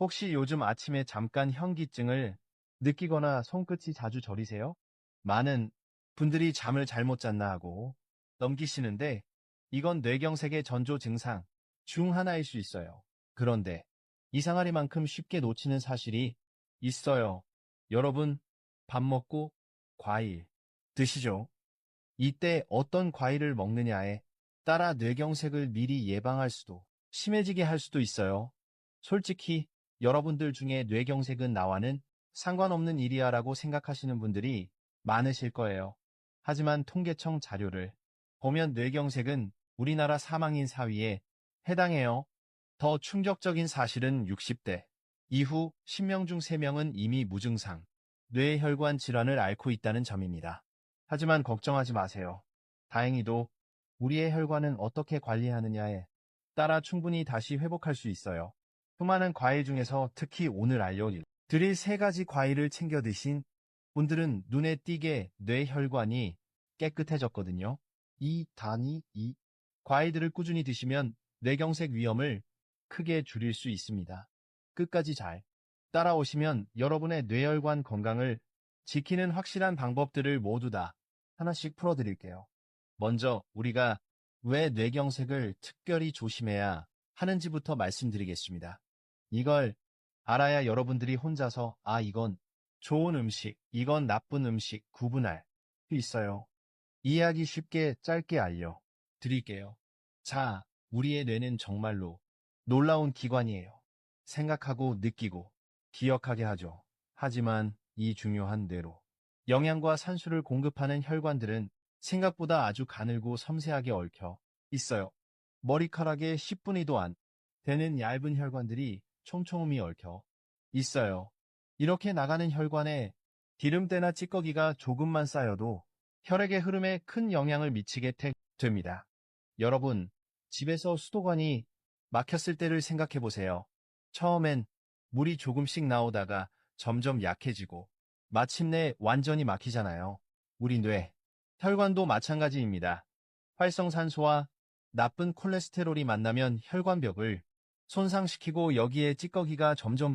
혹시 요즘 아침에 잠깐 현기증을 느끼거나 손끝이 자주 저리세요? 많은 분들이 잠을 잘못 잤나 하고 넘기시는데 이건 뇌경색의 전조 증상 중 하나일 수 있어요. 그런데 이상하리만큼 쉽게 놓치는 사실이 있어요. 여러분, 밥 먹고 과일 드시죠? 이때 어떤 과일을 먹느냐에 따라 뇌경색을 미리 예방할 수도 심해지게 할 수도 있어요. 솔직히 여러분들 중에 뇌경색은 나와는 상관없는 일이야 라고 생각하시는 분들이 많으실 거예요. 하지만 통계청 자료를 보면 뇌경색은 우리나라 사망인 4위에 해당해요. 더 충격적인 사실은 60대 이후 10명 중 3명은 이미 무증상 뇌혈관 질환을 앓고 있다는 점입니다. 하지만 걱정하지 마세요. 다행히도 우리의 혈관은 어떻게 관리하느냐에 따라 충분히 다시 회복할 수 있어요. 수많은 과일 중에서 특히 오늘 알려드릴 세 가지 과일을 챙겨 드신 분들은 눈에 띄게 뇌혈관이 깨끗해졌거든요. 이 단위 이 과일들을 꾸준히 드시면 뇌경색 위험을 크게 줄일 수 있습니다. 끝까지 잘 따라오시면 여러분의 뇌혈관 건강을 지키는 확실한 방법들을 모두 다 하나씩 풀어드릴게요. 먼저 우리가 왜 뇌경색을 특별히 조심해야 하는지부터 말씀드리겠습니다. 이걸 알아야 여러분들이 혼자서 아 이건 좋은 음식, 이건 나쁜 음식 구분할 수 있어요. 이해하기 쉽게 짧게 알려 드릴게요. 자, 우리의 뇌는 정말로 놀라운 기관이에요. 생각하고 느끼고 기억하게 하죠. 하지만 이 중요한 뇌로 영양과 산수를 공급하는 혈관들은 생각보다 아주 가늘고 섬세하게 얽혀 있어요. 머리카락의 10분의 1도 안 되는 얇은 혈관들이 촘촘히 얽혀 있어요. 이렇게 나가는 혈관에 기름때나 찌꺼기가 조금만 쌓여도 혈액의 흐름에 큰 영향을 미치게 됩니다. 여러분, 집에서 수도관이 막혔을 때를 생각해 보세요. 처음엔 물이 조금씩 나오다가 점점 약해지고 마침내 완전히 막히잖아요. 우리 뇌, 혈관도 마찬가지입니다. 활성산소와 나쁜 콜레스테롤이 만나면 혈관벽을 손상시키고 여기에 찌꺼기가 점점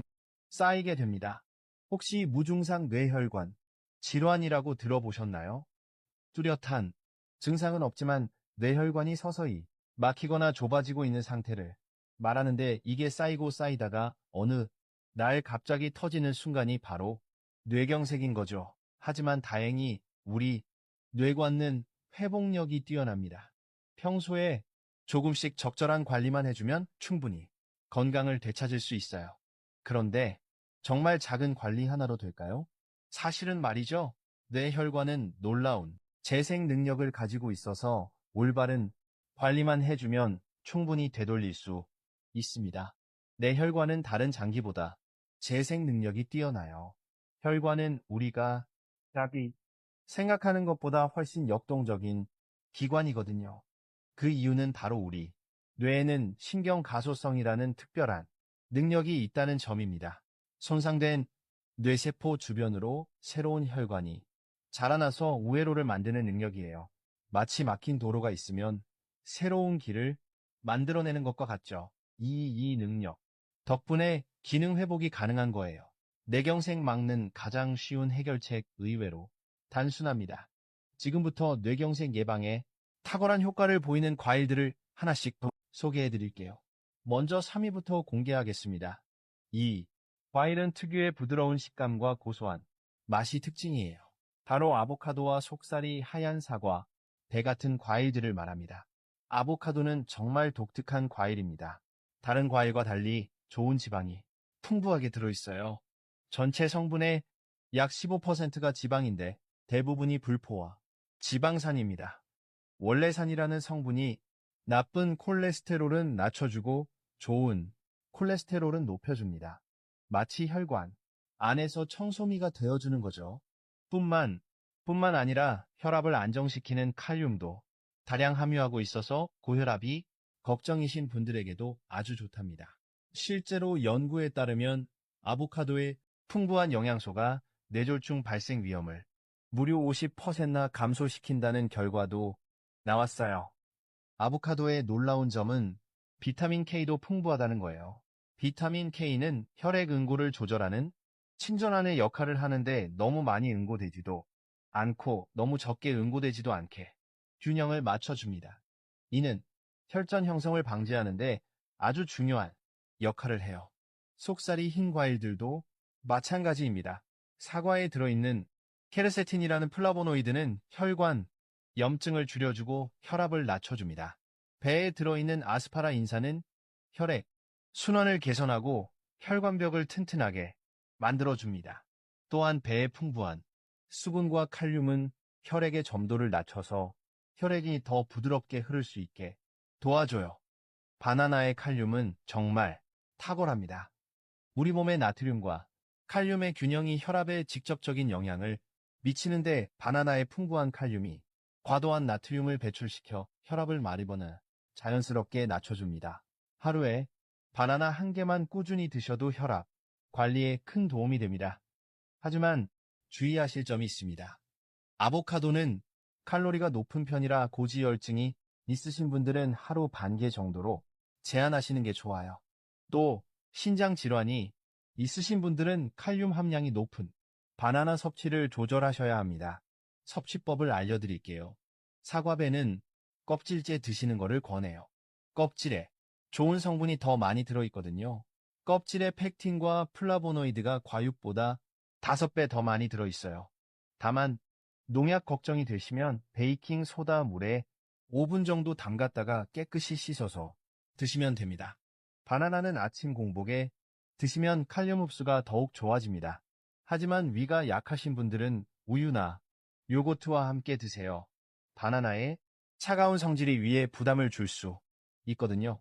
쌓이게 됩니다. 혹시 무증상 뇌혈관 질환이라고 들어보셨나요? 뚜렷한 증상은 없지만 뇌혈관이 서서히 막히거나 좁아지고 있는 상태를 말하는데 이게 쌓이고 쌓이다가 어느 날 갑자기 터지는 순간이 바로 뇌경색인 거죠. 하지만 다행히 우리 뇌관은 회복력이 뛰어납니다. 평소에 조금씩 적절한 관리만 해주면 충분히 건강을 되찾을 수 있어요. 그런데 정말 작은 관리 하나로 될까요? 사실은 말이죠. 뇌혈관은 놀라운 재생 능력을 가지고 있어서 올바른 관리만 해주면 충분히 되돌릴 수 있습니다. 뇌혈관은 다른 장기보다 재생 능력이 뛰어나요. 혈관은 우리가 답이 생각하는 것보다 훨씬 역동적인 기관이거든요. 그 이유는 바로 우리 뇌에는 신경 가소성이라는 특별한 능력이 있다는 점입니다. 손상된 뇌세포 주변으로 새로운 혈관이 자라나서 우회로를 만드는 능력이에요. 마치 막힌 도로가 있으면 새로운 길을 만들어내는 것과 같죠. 이, 이 능력 덕분에 기능 회복이 가능한 거예요. 뇌경색 막는 가장 쉬운 해결책 의외로 단순합니다. 지금부터 뇌경색 예방에 탁월한 효과를 보이는 과일들을 하나씩 더 소개해 드릴게요. 먼저 3위부터 공개하겠습니다. 2. 과일은 특유의 부드러운 식감과 고소한 맛이 특징이에요. 바로 아보카도와 속살이 하얀 사과, 배 같은 과일들을 말합니다. 아보카도는 정말 독특한 과일입니다. 다른 과일과 달리 좋은 지방이 풍부하게 들어있어요. 전체 성분의 약 15%가 지방인데 대부분이 불포화, 지방산입니다. 원래산이라는 성분이 나쁜 콜레스테롤은 낮춰주고 좋은 콜레스테롤은 높여줍니다. 마치 혈관 안에서 청소미가 되어주는 거죠. 뿐만, 뿐만 아니라 혈압을 안정시키는 칼륨도 다량 함유하고 있어서 고혈압이 걱정이신 분들에게도 아주 좋답니다. 실제로 연구에 따르면 아보카도의 풍부한 영양소가 뇌졸중 발생 위험을 무려 50%나 감소시킨다는 결과도 나왔어요. 아보카도의 놀라운 점은 비타민 K도 풍부하다는 거예요. 비타민 K는 혈액 응고를 조절하는 친전환의 역할을 하는데 너무 많이 응고되지도 않고 너무 적게 응고되지도 않게 균형을 맞춰줍니다. 이는 혈전 형성을 방지하는데 아주 중요한 역할을 해요. 속살이 흰 과일들도 마찬가지입니다. 사과에 들어있는 케르세틴이라는 플라보노이드는 혈관, 염증을 줄여주고 혈압을 낮춰줍니다. 배에 들어있는 아스파라 인산은 혈액, 순환을 개선하고 혈관벽을 튼튼하게 만들어줍니다. 또한 배에 풍부한 수분과 칼륨은 혈액의 점도를 낮춰서 혈액이 더 부드럽게 흐를 수 있게 도와줘요. 바나나의 칼륨은 정말 탁월합니다. 우리 몸의 나트륨과 칼륨의 균형이 혈압에 직접적인 영향을 미치는데 바나나의 풍부한 칼륨이 과도한 나트륨을 배출시켜 혈압을 마리거나 자연스럽게 낮춰줍니다. 하루에 바나나 한 개만 꾸준히 드셔도 혈압 관리에 큰 도움이 됩니다. 하지만 주의하실 점이 있습니다. 아보카도는 칼로리가 높은 편이라 고지혈증이 있으신 분들은 하루 반 개 정도로 제한하시는 게 좋아요. 또 신장 질환이 있으신 분들은 칼륨 함량이 높은 바나나 섭취를 조절하셔야 합니다. 섭취법을 알려드릴게요. 사과배는 껍질째 드시는 것을 권해요. 껍질에 좋은 성분이 더 많이 들어있거든요. 껍질에 팩틴과 플라보노이드가 과육보다 5배 더 많이 들어있어요. 다만 농약 걱정이 되시면 베이킹 소다 물에 5분 정도 담갔다가 깨끗이 씻어서 드시면 됩니다. 바나나는 아침 공복에 드시면 칼륨 흡수가 더욱 좋아집니다. 하지만 위가 약하신 분들은 우유나 요거트와 함께 드세요. 바나나의 차가운 성질이 위에 부담을 줄 수 있거든요.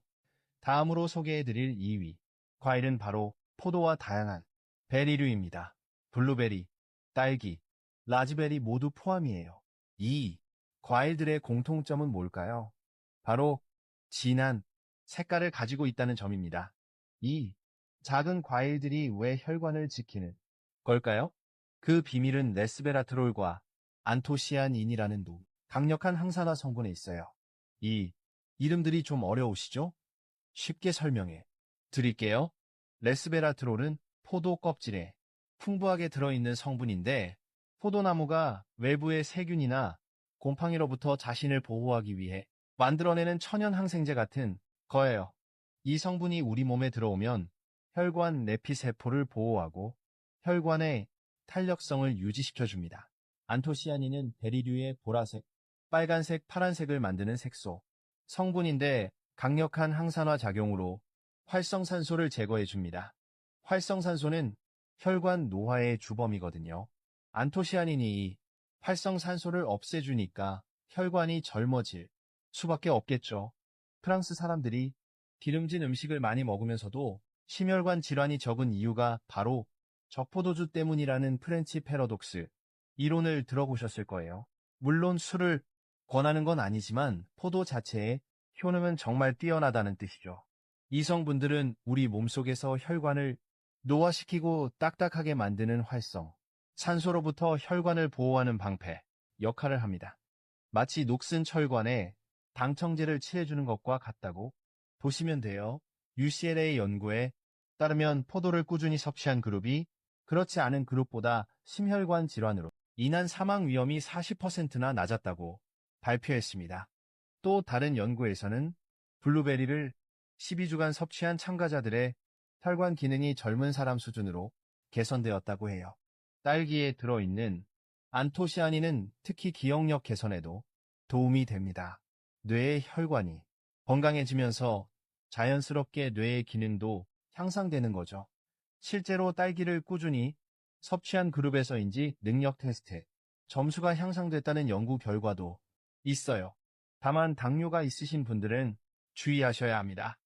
다음으로 소개해드릴 2위. 과일은 바로 포도와 다양한 베리류입니다. 블루베리, 딸기, 라즈베리 모두 포함이에요. 이 과일들의 공통점은 뭘까요? 바로 진한 색깔을 가지고 있다는 점입니다. 이 작은 과일들이 왜 혈관을 지키는 걸까요? 그 비밀은 레스베라트롤과 안토시아닌이라는 노 강력한 항산화 성분에 있어요. 이 이름들이 좀 어려우시죠? 쉽게 설명해 드릴게요. 레스베라트롤은 포도 껍질에 풍부하게 들어있는 성분인데 포도나무가 외부의 세균이나 곰팡이로부터 자신을 보호하기 위해 만들어내는 천연 항생제 같은 거예요. 이 성분이 우리 몸에 들어오면 혈관 내피세포를 보호하고 혈관의 탄력성을 유지시켜줍니다. 안토시아닌은 베리류의 보라색, 빨간색, 파란색을 만드는 색소, 성분인데 강력한 항산화 작용으로 활성산소를 제거해줍니다. 활성산소는 혈관 노화의 주범이거든요. 안토시아닌이 활성산소를 없애주니까 혈관이 젊어질 수밖에 없겠죠. 프랑스 사람들이 기름진 음식을 많이 먹으면서도 심혈관 질환이 적은 이유가 바로 적포도주 때문이라는 프렌치 패러독스 이론을 들어보셨을 거예요. 물론 술을 권하는 건 아니지만 포도 자체의 효능은 정말 뛰어나다는 뜻이죠. 이성분들은 우리 몸속에서 혈관을 노화시키고 딱딱하게 만드는 활성, 산소로부터 혈관을 보호하는 방패 역할을 합니다. 마치 녹슨 철관에 당청제를 칠해주는 것과 같다고 보시면 돼요. UCLA 연구에 따르면 포도를 꾸준히 섭취한 그룹이 그렇지 않은 그룹보다 심혈관 질환으로 인한 사망 위험이 40%나 낮았다고 발표했습니다. 또 다른 연구에서는 블루베리를 12주간 섭취한 참가자들의 혈관 기능이 젊은 사람 수준으로 개선되었다고 해요. 딸기에 들어있는 안토시아닌은 특히 기억력 개선에도 도움이 됩니다. 뇌의 혈관이 건강해지면서 자연스럽게 뇌의 기능도 향상되는 거죠. 실제로 딸기를 꾸준히 섭취한 그룹에서인지 능력 테스트 점수가 향상됐다는 연구 결과도 있어요. 다만 당뇨가 있으신 분들은 주의하셔야 합니다.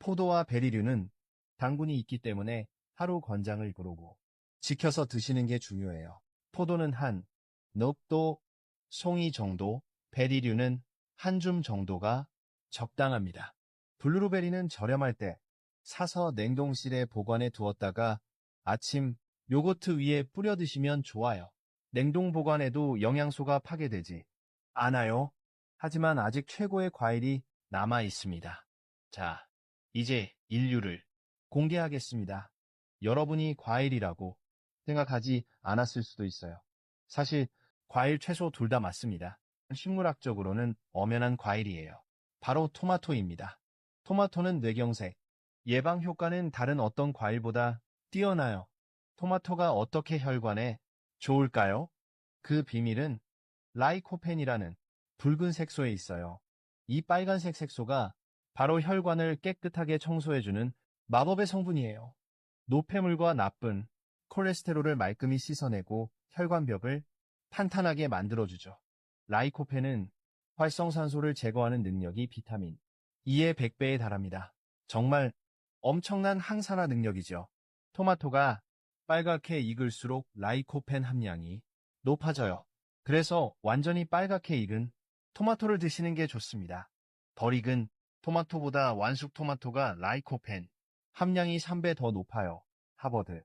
포도와 베리류는 당분이 있기 때문에 하루 권장을 고르고 지켜서 드시는 게 중요해요. 포도는 한 넉도 송이 정도, 베리류는 한 줌 정도가 적당합니다. 블루베리는 저렴할 때 사서 냉동실에 보관해 두었다가 아침 요거트 위에 뿌려 드시면 좋아요. 냉동 보관해도 영양소가 파괴되지 않아요. 하지만 아직 최고의 과일이 남아 있습니다. 자, 이제 인류를 공개하겠습니다. 여러분이 과일이라고 생각하지 않았을 수도 있어요. 사실 과일, 채소 둘 다 맞습니다. 식물학적으로는 엄연한 과일이에요. 바로 토마토입니다. 토마토는 뇌경색, 예방 효과는 다른 어떤 과일보다 뛰어나요. 토마토가 어떻게 혈관에 좋을까요? 그 비밀은 라이코펜이라는 붉은 색소에 있어요. 이 빨간색 색소가 바로 혈관을 깨끗하게 청소해주는 마법의 성분이에요. 노폐물과 나쁜 콜레스테롤을 말끔히 씻어내고 혈관벽을 탄탄하게 만들어주죠. 라이코펜은 활성산소를 제거하는 능력이 비타민 E의 100배에 달합니다. 정말 엄청난 항산화 능력이죠. 토마토가 빨갛게 익을수록 라이코펜 함량이 높아져요. 그래서 완전히 빨갛게 익은 토마토를 드시는 게 좋습니다. 덜 익은 토마토보다 완숙 토마토가 라이코펜 함량이 3배 더 높아요. 하버드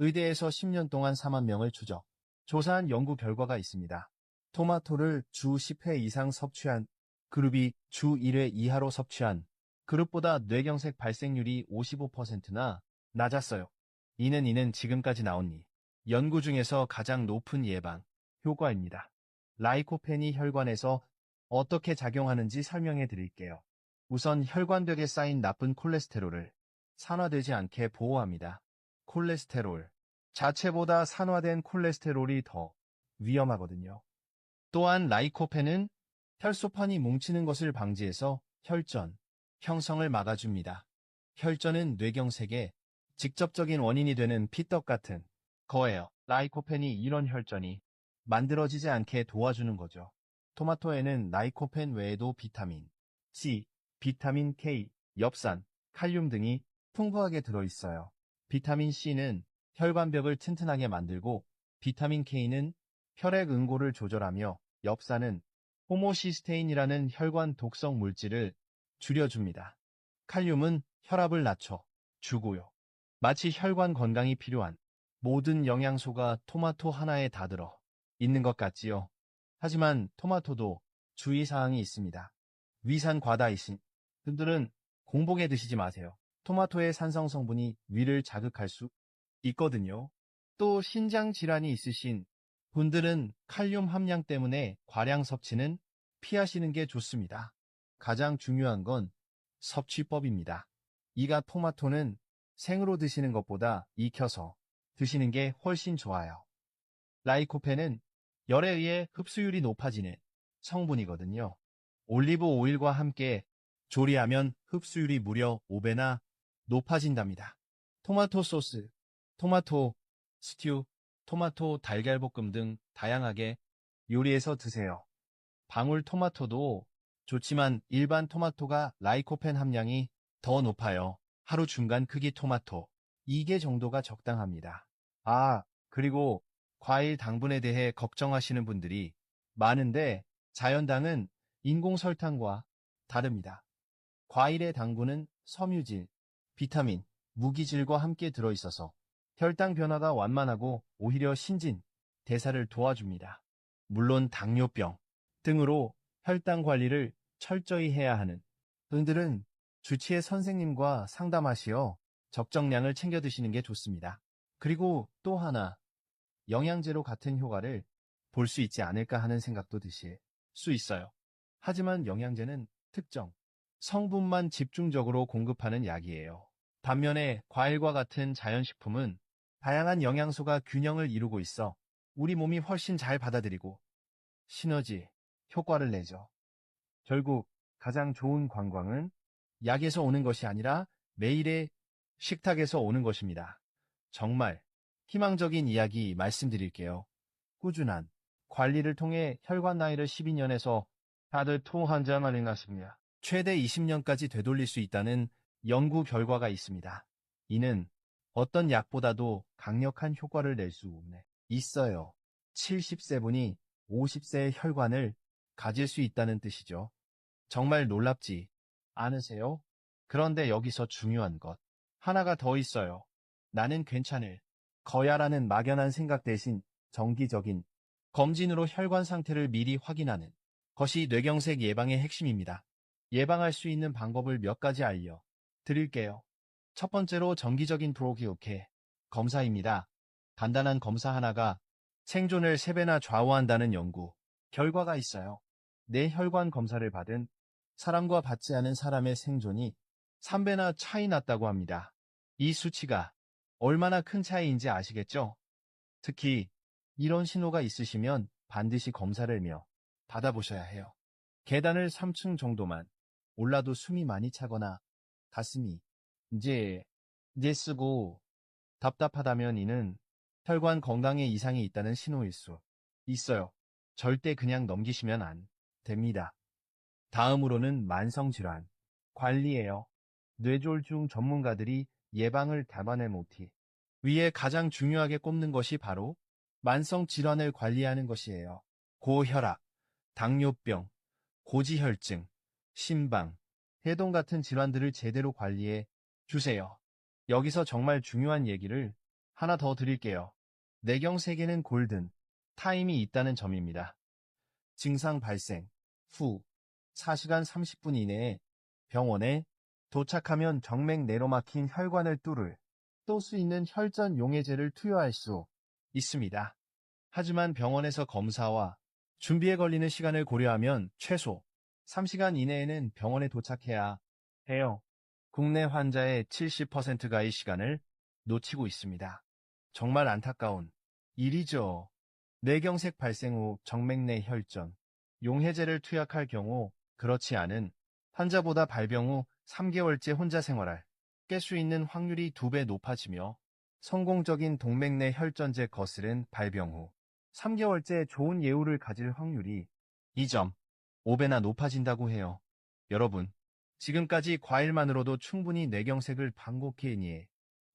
의대에서 10년 동안 4만 명을 추적, 조사한 연구 결과가 있습니다. 토마토를 주 10회 이상 섭취한 그룹이 주 1회 이하로 섭취한 그룹보다 뇌경색 발생률이 55%나 낮았어요. 이는 이는 지금까지 나온 이 연구 중에서 가장 높은 예방 효과입니다. 라이코펜이 혈관에서 어떻게 작용하는지 설명해 드릴게요. 우선 혈관벽에 쌓인 나쁜 콜레스테롤을 산화되지 않게 보호합니다. 콜레스테롤 자체보다 산화된 콜레스테롤이 더 위험하거든요. 또한 라이코펜은 혈소판이 뭉치는 것을 방지해서 혈전 형성을 막아줍니다. 혈전은 뇌경색의 직접적인 원인이 되는 피떡 같은 거예요. 라이코펜이 이런 혈전이 만들어지지 않게 도와주는 거죠. 토마토에는 라이코펜 외에도 비타민 C, 비타민 K, 엽산, 칼륨 등이 풍부하게 들어있어요. 비타민 C는 혈관벽을 튼튼하게 만들고 비타민 K는 혈액 응고를 조절하며 엽산은 호모시스테인이라는 혈관 독성 물질을 줄여줍니다. 칼륨은 혈압을 낮춰 주고요. 마치 혈관 건강이 필요한 모든 영양소가 토마토 하나에 다 들어 있는 것 같지요. 하지만 토마토도 주의사항이 있습니다. 위산 과다이신 분들은 공복에 드시지 마세요. 토마토의 산성 성분이 위를 자극할 수 있거든요. 또 신장 질환이 있으신 분들은 칼륨 함량 때문에 과량 섭취는 피하시는 게 좋습니다. 가장 중요한 건 섭취법입니다. 이가 토마토는 생으로 드시는 것보다 익혀서 드시는 게 훨씬 좋아요. 라이코펜은 열에 의해 흡수율이 높아지는 성분이거든요. 올리브 오일과 함께 조리하면 흡수율이 무려 5배나 높아진답니다. 토마토 소스, 토마토 스튜, 토마토 달걀볶음 등 다양하게 요리해서 드세요. 방울 토마토도 좋지만 일반 토마토가 라이코펜 함량이 더 높아요. 하루 중간 크기 토마토 2개 정도가 적당합니다. 아, 그리고 과일 당분에 대해 걱정하시는 분들이 많은데 자연당은 인공 설탕과 다릅니다. 과일의 당분은 섬유질, 비타민, 무기질과 함께 들어있어서 혈당 변화가 완만하고 오히려 신진, 대사를 도와줍니다. 물론 당뇨병 등으로 혈당 관리를 철저히 해야 하는 분들은 주치의 선생님과 상담하시어 적정량을 챙겨 드시는 게 좋습니다. 그리고 또 하나, 영양제로 같은 효과를 볼 수 있지 않을까 하는 생각도 드실 수 있어요. 하지만 영양제는 특정 성분만 집중적으로 공급하는 약이에요. 반면에 과일과 같은 자연식품은 다양한 영양소가 균형을 이루고 있어 우리 몸이 훨씬 잘 받아들이고 시너지, 효과를 내죠. 결국 가장 좋은 관광은 약에서 오는 것이 아니라 매일의 식탁에서 오는 것입니다. 정말 희망적인 이야기 말씀드릴게요. 꾸준한 관리를 통해 혈관 나이를 12년에서 다들 통환자만이 났습니다. 최대 20년까지 되돌릴 수 있다는 연구 결과가 있습니다. 이는 어떤 약보다도 강력한 효과를 낼 수 있어요. 70세 분이 50세의 혈관을 가질 수 있다는 뜻이죠. 정말 놀랍지 않으세요? 그런데 여기서 중요한 것 하나가 더 있어요. 나는 괜찮을 거야라는 막연한 생각 대신 정기적인 검진으로 혈관 상태를 미리 확인하는 것이 뇌경색 예방의 핵심입니다. 예방할 수 있는 방법을 몇 가지 알려 드릴게요. 첫 번째로 정기적인 프로기오케 검사입니다. 간단한 검사 하나가 생존을 3배나 좌우한다는 연구 결과가 있어요. 내 혈관 검사를 받은 사람과 받지 않은 사람의 생존이 3배나 차이 났다고 합니다. 이 수치가 얼마나 큰 차이인지 아시겠죠? 특히 이런 신호가 있으시면 반드시 검사를 며 받아보셔야 해요. 계단을 3층 정도만 올라도 숨이 많이 차거나 가슴이 이제 이제 쓰고 답답하다면 이는 혈관 건강에 이상이 있다는 신호일 수 있어요. 절대 그냥 넘기시면 안 됩니다. 다음으로는 만성질환 관리예요. 뇌졸중 전문가들이 예방을 담아낸 모티 위에 가장 중요하게 꼽는 것이 바로 만성질환을 관리하는 것이에요. 고혈압, 당뇨병, 고지혈증, 심방, 해동 같은 질환들을 제대로 관리해 주세요. 여기서 정말 중요한 얘기를 하나 더 드릴게요. 뇌경색에는 골든 타임이 있다는 점입니다. 증상 발생 후 4시간 30분 이내에 병원에 도착하면 정맥 내로막힌 혈관을 뚫을 또 수 있는 혈전 용해제를 투여할 수 있습니다. 하지만 병원에서 검사와 준비에 걸리는 시간을 고려하면 최소 3시간 이내에는 병원에 도착해야 해요. 국내 환자의 70%가의 시간을 놓치고 있습니다. 정말 안타까운 일이죠. 뇌경색 발생 후 정맥 내 혈전, 용해제를 투약할 경우 그렇지 않은 환자보다 발병 후 3개월째 혼자 생활할 깰 수 있는 확률이 2배 높아지며 성공적인 동맥 내 혈전제 거스른 발병 후 3개월째 좋은 예후를 가질 확률이 2.5배나 높아진다고 해요. 여러분, 지금까지 과일만으로도 충분히 뇌경색을 방곡해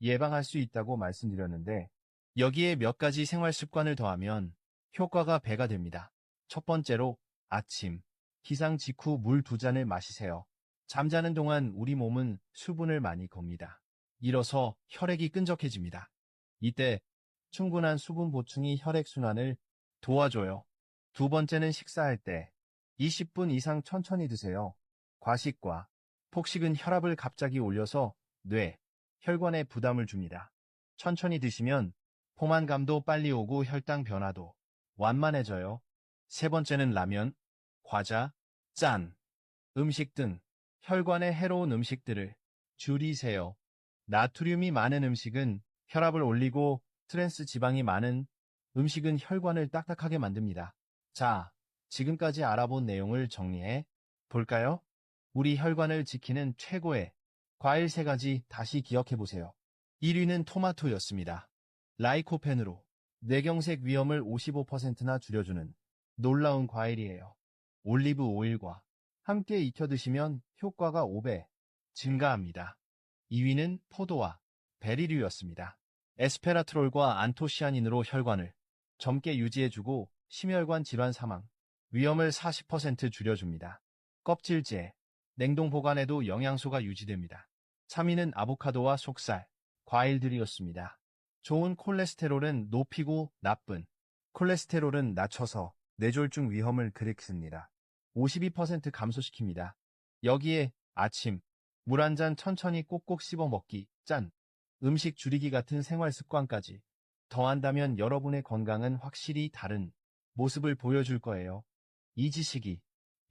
예방할 수 있다고 말씀드렸는데 여기에 몇 가지 생활 습관을 더하면 효과가 배가 됩니다. 첫 번째로 아침, 기상 직후 물 두 잔을 마시세요. 잠자는 동안 우리 몸은 수분을 많이 겁니다. 일어서 혈액이 끈적해집니다. 이때 충분한 수분 보충이 혈액순환을 도와줘요. 두 번째는 식사할 때 20분 이상 천천히 드세요. 과식과 폭식은 혈압을 갑자기 올려서 뇌, 혈관에 부담을 줍니다. 천천히 드시면 포만감도 빨리 오고 혈당 변화도 완만해져요. 세 번째는 라면, 과자, 짠, 음식 등 혈관에 해로운 음식들을 줄이세요. 나트륨이 많은 음식은 혈압을 올리고 트랜스 지방이 많은 음식은 혈관을 딱딱하게 만듭니다. 자, 지금까지 알아본 내용을 정리해 볼까요? 우리 혈관을 지키는 최고의 과일 세 가지 다시 기억해 보세요. 1위는 토마토였습니다. 라이코펜으로 뇌경색 위험을 55%나 줄여주는 놀라운 과일이에요. 올리브 오일과 함께 익혀 드시면 효과가 5배 증가합니다. 2위는 포도와 베리류였습니다. 에스페라트롤과 안토시아닌으로 혈관을 젊게 유지해주고 심혈관 질환 사망 위험을 40% 줄여줍니다. 껍질째, 냉동 보관에도 영양소가 유지됩니다. 3위는 아보카도와 속살, 과일들이었습니다. 좋은 콜레스테롤은 높이고 나쁜 콜레스테롤은 낮춰서 뇌졸중 위험을 그르습니다. 52% 감소시킵니다. 여기에 아침, 물 한 잔 천천히 꼭꼭 씹어 먹기, 짠, 음식 줄이기 같은 생활 습관까지 더한다면 여러분의 건강은 확실히 다른 모습을 보여줄 거예요. 이 지식이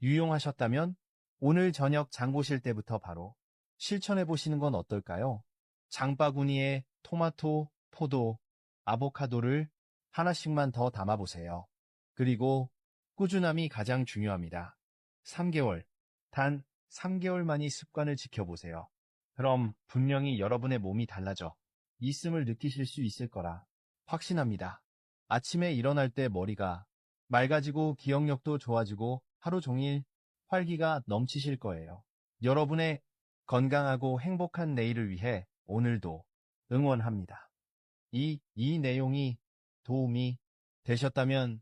유용하셨다면 오늘 저녁 장 보실 때부터 바로 실천해 보시는 건 어떨까요? 장바구니에 토마토, 포도, 아보카도를 하나씩만 더 담아보세요. 그리고 꾸준함이 가장 중요합니다. 3개월, 단 3개월만이 습관을 지켜보세요. 그럼 분명히 여러분의 몸이 달라져 있음을 느끼실 수 있을 거라 확신합니다. 아침에 일어날 때 머리가 맑아지고 기억력도 좋아지고 하루 종일 활기가 넘치실 거예요. 여러분의 건강하고 행복한 내일을 위해 오늘도 응원합니다. 이, 이 내용이 도움이 되셨다면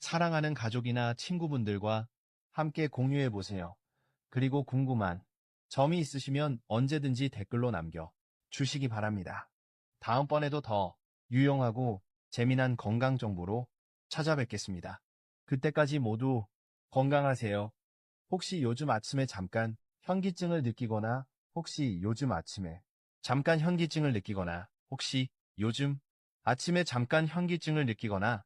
사랑하는 가족이나 친구분들과 함께 공유해 보세요. 그리고 궁금한 점이 있으시면 언제든지 댓글로 남겨 주시기 바랍니다. 다음번에도 더 유용하고 재미난 건강 정보로 찾아뵙겠습니다. 그때까지 모두 건강하세요. 혹시 요즘 아침에 잠깐 현기증을 느끼거나 혹시 요즘 아침에 잠깐 현기증을 느끼거나 혹시 요즘 아침에 잠깐 현기증을 느끼거나